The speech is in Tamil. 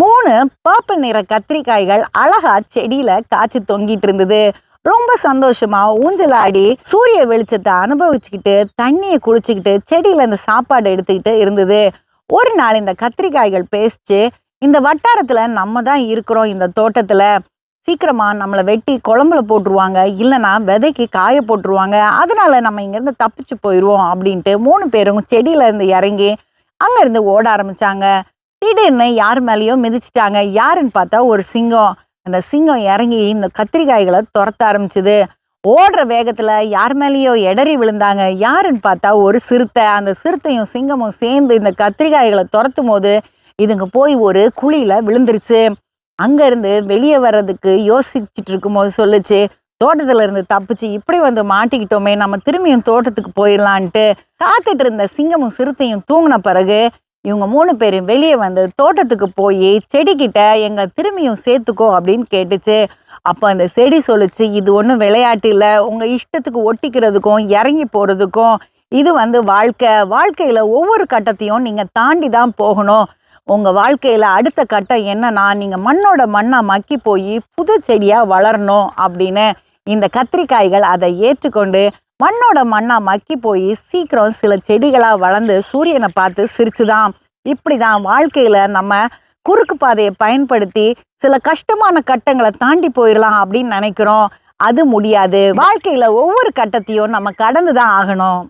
மூணு பர்பிள் நிற கத்திரிக்காய்கள் அழகா செடியில காய்ச்சி தொங்கிட்டு இருந்தது. ரொம்ப சந்தோஷமா ஊஞ்சலாடி சூரிய வெளிச்சத்தை அனுபவிச்சுக்கிட்டு தண்ணியை குடிச்சுக்கிட்டு செடியில இந்த சாப்பாடு எடுத்துக்கிட்டு இருந்தது. ஒரு நாள் இந்த கத்திரிக்காய்கள் பேசிச்சு இந்த வட்டாரத்துல நம்ம தான் இருக்கிறோம் இந்த தோட்டத்துல. சீக்கிரமா நம்மளை வெட்டி குழம்புல போட்டுருவாங்க இல்லைன்னா விதைக்கு காய போட்டுருவாங்க. அதனால நம்ம இங்கேருந்து தப்பிச்சு போயிடுவோம் அப்படின்ட்டு மூணு பேரும் செடியில இருந்து இறங்கி அங்கேருந்து ஓட ஆரம்பிச்சாங்க. திடீர்னு யார் மேலேயோ மிதிச்சிட்டாங்க. யாருன்னு பார்த்தா ஒரு சிங்கம். அந்த சிங்கம் இறங்கி இந்த கத்திரிக்காய்களை துரத்த ஆரம்பிச்சுது. ஓடுற வேகத்தில் யார் மேலேயோ எடறி விழுந்தாங்க. யாருன்னு பார்த்தா ஒரு சிறுத்தை. அந்த சிறுத்தையும் சிங்கமும் சேர்ந்து இந்த கத்திரிக்காய்களை துரத்தும் போது இதுங்க போய் ஒரு குழியில் விழுந்துருச்சு. அங்கேருந்து வெளியே வர்றதுக்கு யோசிச்சுட்டு இருக்கும்போது சொல்லுச்சு தோட்டத்துல இருந்து தப்பிச்சு இப்படி வந்து மாட்டிக்கிட்டோமே நம்ம திரும்பியும் தோட்டத்துக்கு போயிடலான்ட்டு. காத்துட்டு இருந்த சிங்கமும் சிறுத்தையும் தூங்கின பிறகு இவங்க மூணு பேரும் வெளியே வந்து தோட்டத்துக்கு போய் செடிக்கிட்ட எங்கள் திரும்பியும் சேர்த்துக்கோ அப்படின்னு கேட்டுச்சு. அப்போ அந்த செடி சொல்லுச்சு இது ஒன்றும் விளையாட்டு இல்லை. உங்கள் இஷ்டத்துக்கு ஒட்டிக்கிறதுக்கும் இறங்கி போகிறதுக்கும் இது வந்து வாழ்க்கை. வாழ்க்கையில் ஒவ்வொரு கட்டத்தையும் நீங்கள் தாண்டி தான் போகணும். உங்கள் வாழ்க்கையில் அடுத்த கட்டம் என்னன்னா நீங்கள் மண்ணோட மண்ணாக மக்கி போய் புது செடியாக வளரணும் அப்படின்னு இந்த கத்திரிக்காய்கள் அதை ஏற்றுக்கொண்டு மண்ணோட மண்ணாக மக்கி போய் சீக்கிரம் சில செடிகளாக வளர்ந்து சூரியனை பார்த்து சிரிச்சுதான். இப்படி தான் வாழ்க்கையில் நம்ம குறுக்கு பாதையை பயன்படுத்தி சில கஷ்டமான கட்டங்களை தாண்டி போயிடலாம் அப்படின்னு நினைக்கிறோம். அது முடியாது. வாழ்க்கையில் ஒவ்வொரு கட்டத்தையும் நம்ம கடந்து தான் ஆகணும்.